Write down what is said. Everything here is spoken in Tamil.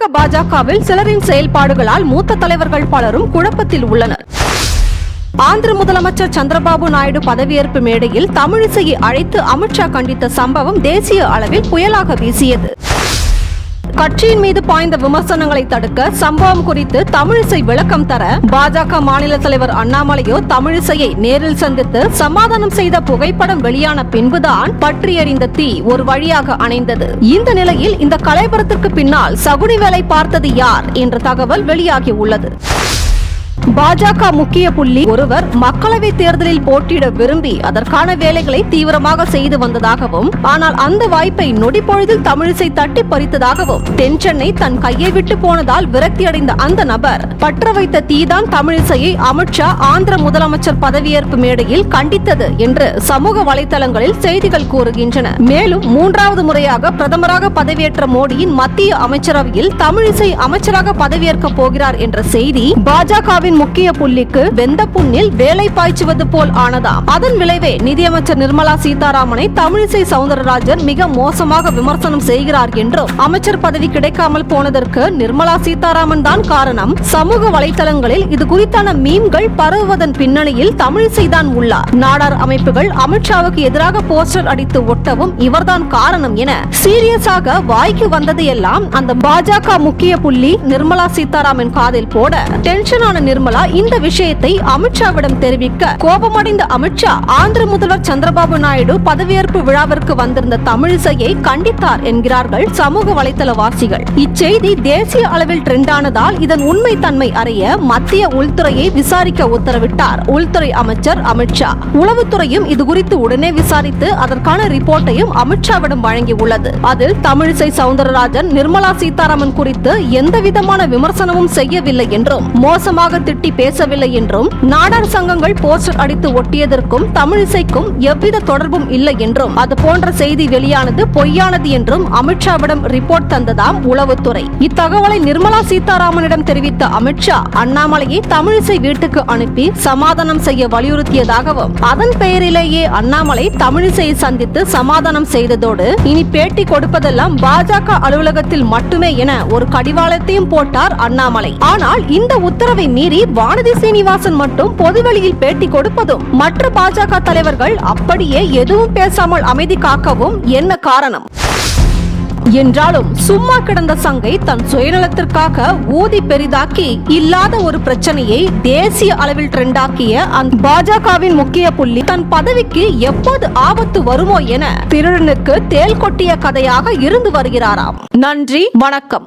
பாஜகவில் சிலரின் செயல்பாடுகளால் மூத்த தலைவர்கள் பலரும் குழப்பத்தில் உள்ளனர். ஆந்திர முதலமைச்சர் சந்திரபாபு நாயுடு பதவியேற்பு மேடையில் தமிழிசையை அழைத்து அமித்ஷா கண்டித்த சம்பவம் தேசிய அளவில் புயலாக வீசியது. கட்சியின் மீது பாய்ந்த விமர்சனங்களை தடுக்க சம்பவம் குறித்து தமிழிசை விளக்கம் தர பாஜக மாநில தலைவர் அண்ணாமலையோ தமிழிசையை நேரில் சந்தித்து சமாதானம் செய்த புகைப்படம் வெளியான பின்புதான் பற்றியறிந்த தீ ஒரு வழியாக அணைந்தது. இந்த நிலையில் இந்த கலைபுரத்திற்கு பின்னால் சகுனி வேலை பார்த்தது யார் என்ற தகவல் வெளியாகி உள்ளது. பாஜக முக்கிய புள்ளி ஒருவர் மக்களவை தேர்தலில் போட்டியிட விரும்பி அதற்கான வேலைகளை தீவிரமாக செய்து வந்ததாகவும் ஆனால் அந்த வாய்ப்பை நொடிப்பொழுதில் தமிழிசை தட்டி பறித்ததாகவும் தென் சென்னை தன் கையை விட்டு போனதால் விரக்தியடைந்த அந்த நபர் பற்ற வைத்த தீதான் தமிழிசையை அமித்ஷா ஆந்திர முதலமைச்சர் பதவியேற்பு மேடையில் கண்டித்தது என்று சமூக வலைதளங்களில் செய்திகள் கூறுகின்றன. மேலும் மூன்றாவது முறையாக பிரதமராக பதவியேற்ற மோடியின் மத்திய அமைச்சரவையில் தமிழிசை அமைச்சராக பதவியேற்க போகிறார் என்ற செய்தி பாஜகவின் முக்கிய புள்ளிக்கு வெந்த புண்ணில் வேலை பாய்ச்சுவது போல் ஆனதாம். அதன் விளைவே நிதியமைச்சர் நிர்மலா சீதாராமனை தமிழிசை சவுந்தரராஜன் மிக மோசமாக விமர்சனம் செய்கிறார் என்றும் அமைச்சர் பதவி கிடைக்காமல் போனதற்கு நிர்மலா சீதாராமன் தான் காரணம். சமூக வலைதளங்களில் இது குறித்தான மீன்கள் பரவுவதன் பின்னணியில் தமிழிசை தான் உள்ளார். நாடார் அமைப்புகள் அமித்ஷாவுக்கு எதிராக போஸ்டர் அடித்து ஒட்டவும் இவர்தான் காரணம் என சீரியஸாக வாய்க்கு வந்தது எல்லாம் அந்த பாஜக முக்கிய புள்ளி நிர்மலா சீதாராமன் காதில் போட டென்ஷனான நிர்மலா இந்த விஷயத்தை அமித்ஷாவிடம் தெரிவிக்க கோபமடைந்த அமித்ஷா ஆந்திர முதல்வர் சந்திரபாபு நாயுடு பதவியேற்பு விழாவிற்கு வந்திருந்த தமிழிசையை கண்டித்தார் என்கிறார்கள் சமூக வலைதளவாசிகள் இச்செய்தி தேசிய அளவில் ட்ரெண்டானதால் இதன் உண்மை தன்மை அறிய மத்திய உள்துறையை விசாரிக்க உத்தரவிட்டார் உள்துறை அமைச்சர் அமித்ஷா. உளவுத்துறையும் இது குறித்து உடனே விசாரித்து அதற்கான ரிப்போர்ட்டையும் அமித்ஷாவிடம் வழங்கியுள்ளது. அதில் தமிழிசை சவுந்தரராஜன் நிர்மலா சீதாராமன் குறித்து எந்த விதமான விமர்சனமும் செய்யவில்லை என்றும் மோசமாக திட்ட பேசவில்லை என்றும் நாடார் சங்கங்கள் போஸ்டர் அடித்து ஒட்டியதற்கும் தமிழிசைக்கும் எவ்வித தொடர்பும் இல்லை என்றும் அது போன்ற செய்தி வெளியானது பொய்யானது என்றும் அமித்ஷாவிடம் ரிப்போர்ட் தந்ததாம் உளவுத்துறை. இத்தகவலை நிர்மலா சீதாராமனிடம் தெரிவித்த அமித்ஷா அண்ணாமலையை தமிழிசை வீட்டுக்கு அனுப்பி சமாதானம் செய்ய வலியுறுத்தியதாகவும் அதன் பெயரிலேயே அண்ணாமலை தமிழிசையை சந்தித்து சமாதானம் செய்ததோடு இனி பேட்டி கொடுப்பதெல்லாம் பாஜக அலுவலகத்தில் மட்டுமே என ஒரு கடிவாளத்தையும் போட்டார் அண்ணாமலை. ஆனால் இந்த உத்தரவை மீறி வானதி சீனிவாசன் மட்டும் பொதுவெளியில் பேட்டி கொடுப்பதும் மற்ற பாஜக தலைவர்கள் அப்படியே எதுவும் பேசாமல் அமைதி காக்கவும் என்ன காரணம்? என்றாலும் சும்மா கிடந்த சங்கை தன் சுயநலத்திற்காக ஊதி பெரிதாக்கி இல்லாத ஒரு பிரச்சனையை தேசிய அளவில் ட்ரெண்டாக்கிய அந்த பாஜகவின் முக்கிய புள்ளி தன் பதவிக்கு எப்போது ஆபத்து வருமோ என திருடனுக்கு தேல் கொட்டிய கதையாக இருந்து வருகிறாராம். நன்றி வணக்கம்.